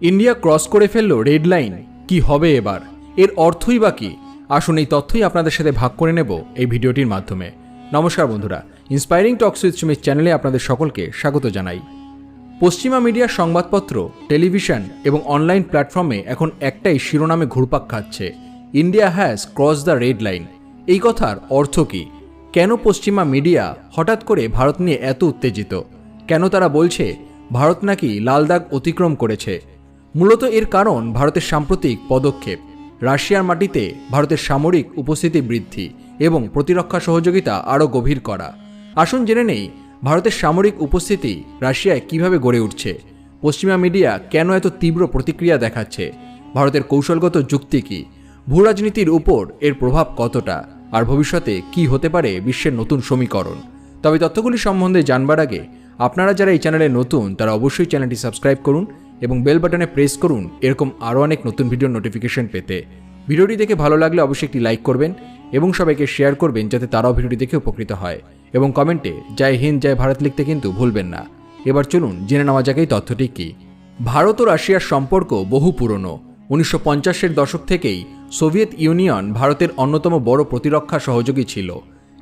India cross করে ফেলল red line. কি হবে এবার? এর অর্থই বা কি? আসুন এই তথ্যই আপনাদের সাথে ভাগ করে নেব এই ভিডিওটির মাধ্যমে। নমস্কার বন্ধুরা ইন্সপায়ারিং টক্স উইথ সুমিত চ্যানেলে আপনাদের সকলকে স্বাগত জানাই। পশ্চিমা মিডিয়ার সংবাদপত্র, টেলিভিশন এবং অনলাইন প্ল্যাটফর্মে এখন একটাই শিরোনামে ঘুরপাক খাচ্ছে। India has cross the red line এই কথার অর্থ কী? কেন পশ্চিমা মিডিয়া হঠাৎ করে ভারত নিয়ে এত উত্তেজিত? কেন তারা বলছে, ভারত নাকি লাল দাগ অতিক্রম করেছে? মূলত এর কারণ ভারতের সাম্প্রতিক পদক্ষেপ। রাশিয়ার মাটিতে ভারতের সামরিক উপস্থিতি বৃদ্ধি এবং প্রতিরক্ষা সহযোগিতা আরও গভীর করা। আসুন জেনে নেই, ভারতের সামরিক উপস্থিতি রাশিয়ায় কীভাবে গড়ে উঠছে? পশ্চিমা মিডিয়া কেন এত তীব্র প্রতিক্রিয়া দেখাচ্ছে? ভারতের কৌশলগত যুক্তি কী? ভূরাজনীতির উপর এর প্রভাব কতটা? আর ভবিষ্যতে কি হতে পারে বিশ্বের নতুন সমীকরণ? তবে তথ্যগুলি সম্বন্ধে জানবার আগে আপনারা যারা এই চ্যানেলে নতুন, তারা অবশ্যই চ্যানেলটি সাবস্ক্রাইব করুন এবং বেল বাটনে প্রেস করুন, এরকম আরও অনেক নতুন ভিডিওর নোটিফিকেশন পেতে। ভিডিওটি দেখে ভালো লাগলে অবশ্যই একটি লাইক করবেন এবং সবাইকে শেয়ার করবেন যাতে তারাও ভিডিওটি দেখে উপকৃত হয়। এবং কমেন্টে জয় হিন্দ, জয় ভারত লিখতে কিন্তু ভুলবেন না। এবার চলুন, জেনে নেওয়া যাক এই তথ্যটি কী? ভারত ও রাশিয়ার সম্পর্ক বহু পুরনো। উনিশশো পঞ্চাশের দশক থেকেই সোভিয়েত ইউনিয়ন ভারতের অন্যতম বড় প্রতিরক্ষা সহযোগী ছিল।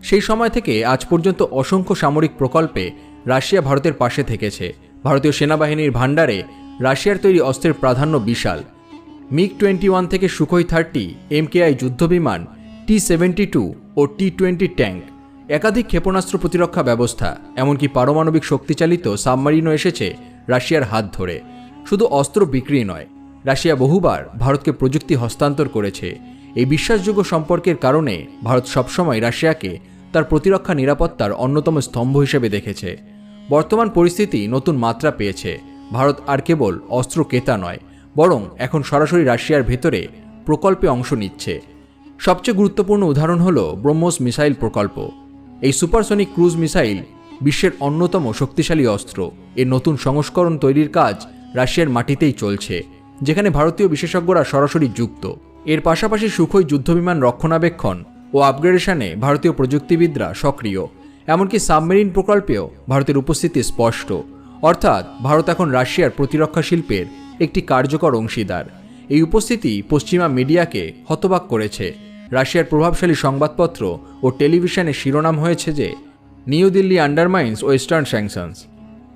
সেই সময় থেকে আজ পর্যন্ত অসংখ্য সামরিক প্রকল্পে রাশিয়া ভারতের পাশে থেকেছে। ভারতীয় সেনাবাহিনীর ভাণ্ডারে রাশিয়ার তৈরি অস্ত্রের প্রাধান্য বিশাল। মিগ টোয়েন্টি ওয়ান থেকে সুখোই থার্টি এমকেআই যুদ্ধবিমান, টি সেভেন্টি টু ও টি টোয়েন্টি ট্যাঙ্ক। একাধিক ক্ষেপণাস্ত্র প্রতিরক্ষা ব্যবস্থা, এমনকি পারমাণবিক শক্তিচালিত সাবমারিনও এসেছে রাশিয়ার হাত ধরে। শুধু অস্ত্র বিক্রি নয়, রাশিয়া বহুবার ভারতকে প্রযুক্তি হস্তান্তর করেছে। এই বিশ্বাসযোগ্য সম্পর্কের কারণে ভারত সবসময় রাশিয়াকে তার প্রতিরক্ষা নিরাপত্তার অন্যতম স্তম্ভ হিসেবে দেখেছে। বর্তমান পরিস্থিতি নতুন মাত্রা পেয়েছে। ভারত আর কেবল অস্ত্র ক্রেতা নয়, বরং এখন সরাসরি রাশিয়ার ভেতরে প্রকল্পে অংশ নিচ্ছে। সবচেয়ে গুরুত্বপূর্ণ উদাহরণ হল ব্রহ্মোস মিসাইল প্রকল্প। এই সুপারসনিক ক্রুজ মিসাইল বিশ্বের অন্যতম শক্তিশালী অস্ত্র। এর নতুন সংস্করণ তৈরির কাজ রাশিয়ার মাটিতেই চলছে, যেখানে ভারতীয় বিশেষজ্ঞরা সরাসরি যুক্ত। এর পাশাপাশি সুখই যুদ্ধবিমান রক্ষণাবেক্ষণ ও আপগ্রেডেশনে ভারতীয় প্রযুক্তিবিদরা সক্রিয়। এমনকি সাবমেরিন প্রকল্পেও ভারতের উপস্থিতি স্পষ্ট। অর্থাৎ ভারত এখন রাশিয়ার প্রতিরক্ষা শিল্পের একটি কার্যকর অংশীদার। এই উপস্থিতি পশ্চিমা মিডিয়াকে হতবাক করেছে। রাশিয়ার প্রভাবশালী সংবাদপত্র ও টেলিভিশনে শিরোনাম হয়েছে যে, new Delhi undermines western sanctions.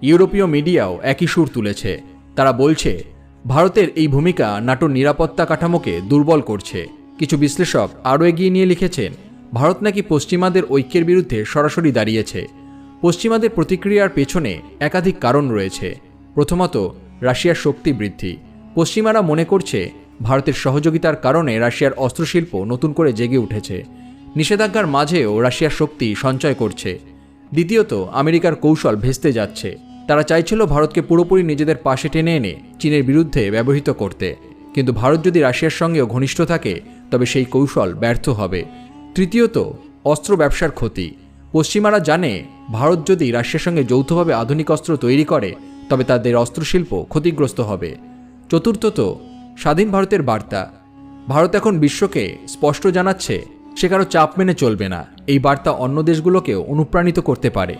ইউরোপীয় মিডিয়াও একই সুর তুলেছে। তারা বলছে, ভারতের এই ভূমিকা নাটোর নিরাপত্তা কাঠামোকে দুর্বল করছে। কিছু বিশ্লেষক আরও এগিয়ে নিয়ে লিখেছেন, ভারত নাকি পশ্চিমাদের ঐক্যের বিরুদ্ধে সরাসরি দাঁড়িয়েছে। পশ্চিমাদের প্রতিক্রিয়ার পেছনে একাধিক কারণ রয়েছে। প্রথমত, রাশিয়ার শক্তি বৃদ্ধি। পশ্চিমারা মনে করছে ভারতের সহযোগিতার কারণে রাশিয়ার অস্ত্রশিল্প নতুন করে জেগে উঠেছে। নিষেধাজ্ঞার মাঝেও রাশিয়ার শক্তি সঞ্চয় করছে। দ্বিতীয়ত, আমেরিকার কৌশল ভেস্তে যাচ্ছে। তারা চাইছিল ভারতকে পুরোপুরি নিজেদের পাশে টেনে এনে চীনের বিরুদ্ধে ব্যবহৃত করতে। কিন্তু ভারত যদি রাশিয়ার সঙ্গেও ঘনিষ্ঠ থাকে, তবে সেই কৌশল ব্যর্থ হবে। তৃতীয়ত, অস্ত্র ব্যবসার ক্ষতি। পশ্চিমারা জানে ভারত যদি রাশিয়ার সঙ্গে যৌথভাবে আধুনিক অস্ত্র তৈরি করে, তবে তাদের অস্ত্রশিল্প ক্ষতিগ্রস্ত হবে। চতুর্থত, স্বাধীন ভারতের বার্তা। ভারত এখন বিশ্বকে স্পষ্ট জানাচ্ছে, সে কারও চাপ মেনে চলবে না। এই বার্তা অন্য দেশগুলোকেও অনুপ্রাণিত করতে পারে।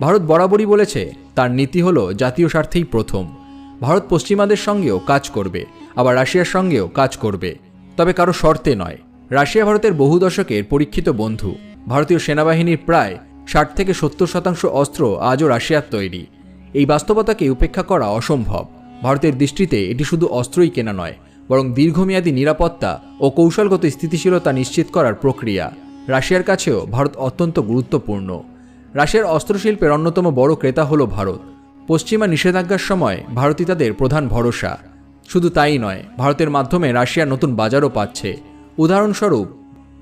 ভারত বরাবরই বলেছে, তার নীতি হলো জাতীয় স্বার্থেই প্রথম। ভারত পশ্চিমাদের সঙ্গেও কাজ করবে, আবার রাশিয়ার সঙ্গেও কাজ করবে। তবে কারও শর্তে নয়। রাশিয়া ভারতের বহু দশকের পরীক্ষিত বন্ধু। ভারতীয় সেনাবাহিনীর প্রায় ষাট থেকে সত্তর শতাংশ অস্ত্র আজও রাশিয়ার তৈরি। এই বাস্তবতাকে উপেক্ষা করা অসম্ভব। ভারতের দৃষ্টিতে এটি শুধু অস্ত্রই কেনা নয়, বরং দীর্ঘমেয়াদী নিরাপত্তা ও কৌশলগত স্থিতিশীলতা নিশ্চিত করার প্রক্রিয়া। রাশিয়ার কাছেও ভারত অত্যন্ত গুরুত্বপূর্ণ। রাশিয়ার অস্ত্রশিল্পের অন্যতম বড় ক্রেতা হল ভারত। পশ্চিমা নিষেধাজ্ঞার সময় ভারতই তাদের প্রধান ভরসা। শুধু তাই নয়, ভারতের মাধ্যমে রাশিয়া নতুন বাজারও পাচ্ছে। উদাহরণস্বরূপ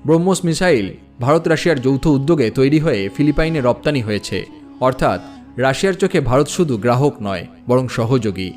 ব্রহ্মোস মিসাইল ভারত রাশিয়ার যৌথ উদ্যোগে তৈরি হয়ে ফিলিপাইনে রপ্তানি হয়েছে। অর্থাৎ, রাশিয়ার চোখে ভারত শুধু গ্রাহক নয়, বরং সহযোগী।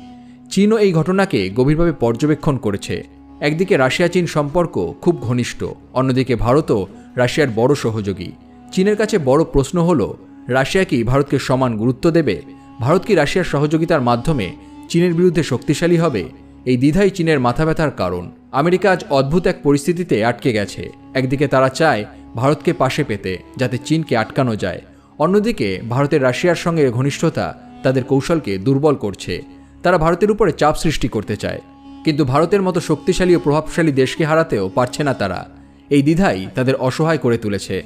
চীনও এই ঘটনাকে গভীরভাবে পর্যবেক্ষণ করেছে। একদিকে রাশিয়া চীন সম্পর্ক খুব ঘনিষ্ঠ, অন্যদিকে ভারতও রাশিয়ার বড় সহযোগী। চীনের কাছে বড় প্রশ্ন হল, রাশিয়া কি ভারতকে সমান গুরুত্ব দেবে? ভারত কি রাশিয়ার সহযোগিতার মাধ্যমে চীনের বিরুদ্ধে শক্তিশালী হবে? এই দ্বিধাই চীনের মাথা ব্যথার কারণ। আমেরিকা আজ অদ্ভুত এক পরিস্থিতিতে আটকে গেছে। একদিকে তারা চায় ভারতকে পাশে পেতে, যাতে চীনকে আটকানো যায়। অন্যদিকে ভারতের রাশিয়ার সঙ্গে ঘনিষ্ঠতা তাদের কৌশলকে দুর্বল করছে। তারা ভারতের উপরে চাপ সৃষ্টি করতে চায়। কিন্তু ভারতের মতো শক্তিশালী ও প্রভাবশালী দেশকে হারাতেও পারছে না তারা। এই দ্বিধাই তাদের অসহায় করে তুলেছে।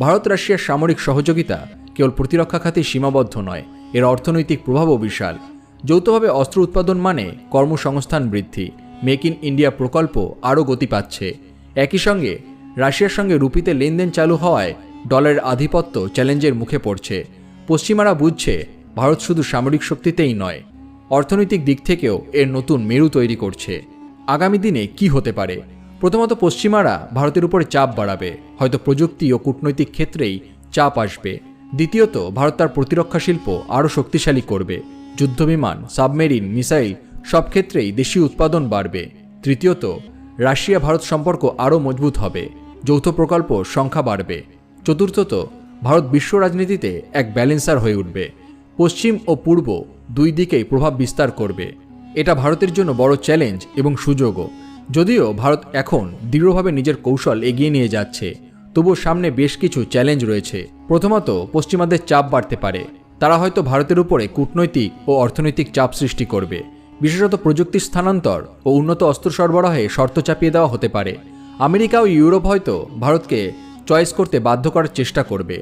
ভারত রাশিয়ার সামরিক সহযোগিতা কেবল প্রতিরক্ষা খাতে সীমাবদ্ধ নয়, এর অর্থনৈতিক প্রভাবও বিশাল। যৌথভাবে অস্ত্র উৎপাদন মানে কর্মসংস্থান বৃদ্ধি। মেক ইন ইন্ডিয়া প্রকল্প আরও গতি পাচ্ছে। একই সঙ্গে, রাশিয়ার সঙ্গে রুপিতে লেনদেন চালু হওয়ায় ডলারের আধিপত্য চ্যালেঞ্জের মুখে পড়ছে। পশ্চিমারা বুঝছে, ভারত শুধু সামরিক শক্তিতেই নয়, অর্থনৈতিক দিক থেকেও এর নতুন মেরু তৈরি করছে। আগামী দিনে কি হতে পারে? প্রথমত পশ্চিমারা ভারতের উপরে চাপ বাড়াবে, হয়তো প্রযুক্তি ও কূটনৈতিক ক্ষেত্রেই চাপ আসবে। দ্বিতীয়ত, ভারত তার প্রতিরক্ষা শিল্প আরও শক্তিশালী করবে। যুদ্ধবিমান, সাবমেরিন, মিসাইল সব ক্ষেত্রেই দেশীয় উৎপাদন বাড়বে। তৃতীয়ত রাশিয়া ভারত সম্পর্ক আরও মজবুত হবে। যৌথ প্রকল্প সংখ্যা বাড়বে। চতুর্থত, ভারত বিশ্ব রাজনীতিতে এক ব্যালেন্সার হয়ে উঠবে। পশ্চিম ও পূর্ব দুই দিকেই প্রভাব বিস্তার করবে। এটা ভারতের জন্য বড় চ্যালেঞ্জ এবং সুযোগও। যদিও ভারত এখন দৃঢ়ভাবে নিজের কৌশল এগিয়ে নিয়ে যাচ্ছে, তবুও সামনে বেশ কিছু চ্যালেঞ্জ রয়েছে। প্রথমত, পশ্চিমাদের চাপ বাড়তে পারে। তারা হয়তো ভারতের উপরে কূটনৈতিক ও অর্থনৈতিক চাপ সৃষ্টি করবে, বিশেষত প্রযুক্তি স্থানান্তর ও উন্নত অস্ত্র সরবরাহে শর্ত চাপিয়ে দেওয়া হতে পারে। আমেরিকা ও ইউরোপ হয়তো ভারতকে চয়েস করতে বাধ্য করার চেষ্টা করবে।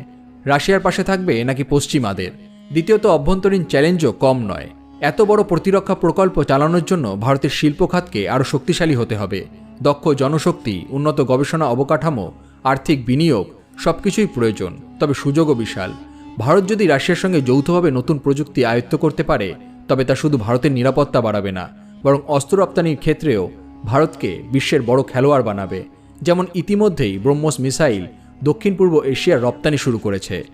রাশিয়ার পাশে থাকবে নাকি পশ্চিমাদের দ্বিতীয়ত, অভ্যন্তরীণ চ্যালেঞ্জও কম নয়। এত বড় প্রতিরক্ষা প্রকল্প চালানোর জন্য ভারতের শিল্প খাতকে আরও শক্তিশালী হতে হবে। দক্ষ জনশক্তি, উন্নত গবেষণা অবকাঠামো, আর্থিক বিনিয়োগ সবকিছুই প্রয়োজন, তবে সুযোগও বিশাল। ভারত যদি রাশিয়ার সঙ্গে যৌথভাবে নতুন প্রযুক্তি আয়ত্ত করতে পারে, তবে তা শুধু ভারতের নিরাপত্তা বাড়াবে না, বরং অস্ত্র রপ্তানির ক্ষেত্রেও ভারতকে বিশ্বের বড় খেলোয়াড় বানাবে, যেমন ইতিমধ্যেই ব্রহ্মোস মিসাইল দক্ষিণ পূর্ব এশিয়ার রপ্তানি শুরু করেছে।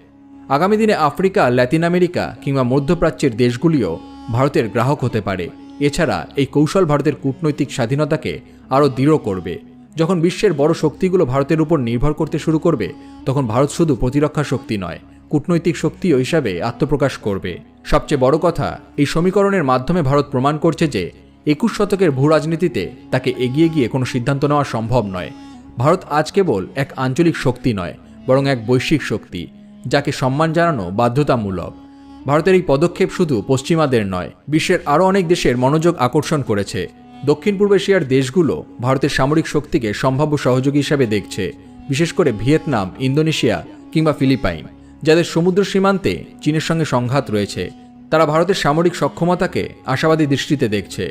আগামী দিনে আফ্রিকা, ল্যাতিন আমেরিকা কিংবা মধ্যপ্রাচ্যের দেশগুলিও ভারতের গ্রাহক হতে পারে। এছাড়া এই কৌশল ভারতের কূটনৈতিক স্বাধীনতাকে আরও দৃঢ় করবে। যখন বিশ্বের বড় শক্তিগুলো ভারতের উপর নির্ভর করতে শুরু করবে, তখন ভারত শুধু প্রতিরক্ষা শক্তি নয় কূটনৈতিক শক্তিও হিসাবে আত্মপ্রকাশ করবে। সবচেয়ে বড় কথা, এই সমীকরণের মাধ্যমে ভারত প্রমাণ করছে যে একুশ শতকের ভূ রাজনীতিতে তাকে এগিয়ে গিয়ে কোনো সিদ্ধান্ত নেওয়া সম্ভব নয়। ভারত আজ কেবল এক আঞ্চলিক শক্তি নয়, বরং এক বৈশ্বিক শক্তি, যাকে সম্মান জানানো বাধ্যতামূলক। ভারতের এই পদক্ষেপ শুধু পশ্চিমাদের নয়, বিশ্বের আরও অনেক দেশের মনোযোগ আকর্ষণ করেছে। দক্ষিণ পূর্ব এশিয়ার দেশগুলো ভারতের সামরিক শক্তিকে সম্ভাব্য সহযোগী হিসাবে দেখছে, বিশেষ করে ভিয়েতনাম, ইন্দোনেশিয়া কিংবা ফিলিপাইন। যাদের সমুদ্র সীমান্তে চীনের সঙ্গে সংঘাত রয়েছে, তারা ভারতের সামরিক সক্ষমতাকে আশাবাদী দৃষ্টিতে দেখছে।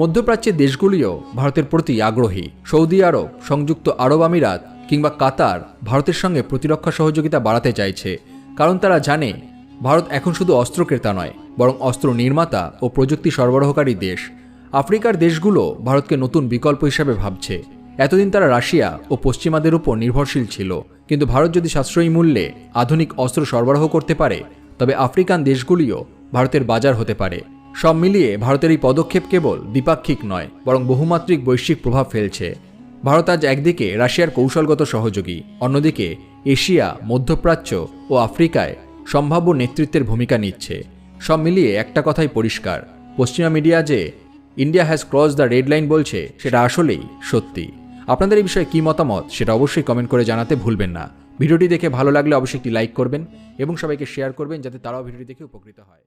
মধ্যপ্রাচ্যের দেশগুলিও ভারতের প্রতি আগ্রহী। সৌদি আরব, সংযুক্ত আরব আমিরাত কিংবা কাতার ভারতের সঙ্গে প্রতিরক্ষা সহযোগিতা বাড়াতে চাইছে, কারণ তারা জানে ভারত এখন শুধু অস্ত্র ক্রেতা নয়, বরং অস্ত্র নির্মাতা ও প্রযুক্তি সরবরাহকারী দেশ। আফ্রিকার দেশগুলো ভারতকে নতুন বিকল্প হিসাবে ভাবছে। এতদিন তারা রাশিয়া ও পশ্চিমাদের উপর নির্ভরশীল ছিল। কিন্তু ভারত যদি সাশ্রয়ী মূল্যে আধুনিক অস্ত্র সরবরাহ করতে পারে, তবে আফ্রিকান দেশগুলিও ভারতের বাজার হতে পারে। সব মিলিয়ে ভারতের এই পদক্ষেপ কেবল দ্বিপাক্ষিক নয়, বরং বহুমাত্রিক বৈশ্বিক প্রভাব ফেলছে। ভারত আজ একদিকে রাশিয়ার কৌশলগত সহযোগী, অন্যদিকে এশিয়া, মধ্যপ্রাচ্য ও আফ্রিকায় সম্ভাব্য নেতৃত্বের ভূমিকা নিচ্ছে। সব মিলিয়ে একটা কথাই পরিষ্কার, পশ্চিমা মিডিয়া যে India has cross the red line বলছে, সেটা আসলেই সত্যি। আপনাদের এই বিষয়ে কি মতামত সেটা অবশ্যই কমেন্ট করে জানাতে ভুলবেন না। ভিডিওটি দেখে ভালো লাগলে অবশ্যই একটি লাইক করবেন এবং সবাইকে শেয়ার করবেন যাতে তারাও ভিডিওটি দেখে উপকৃত হয়।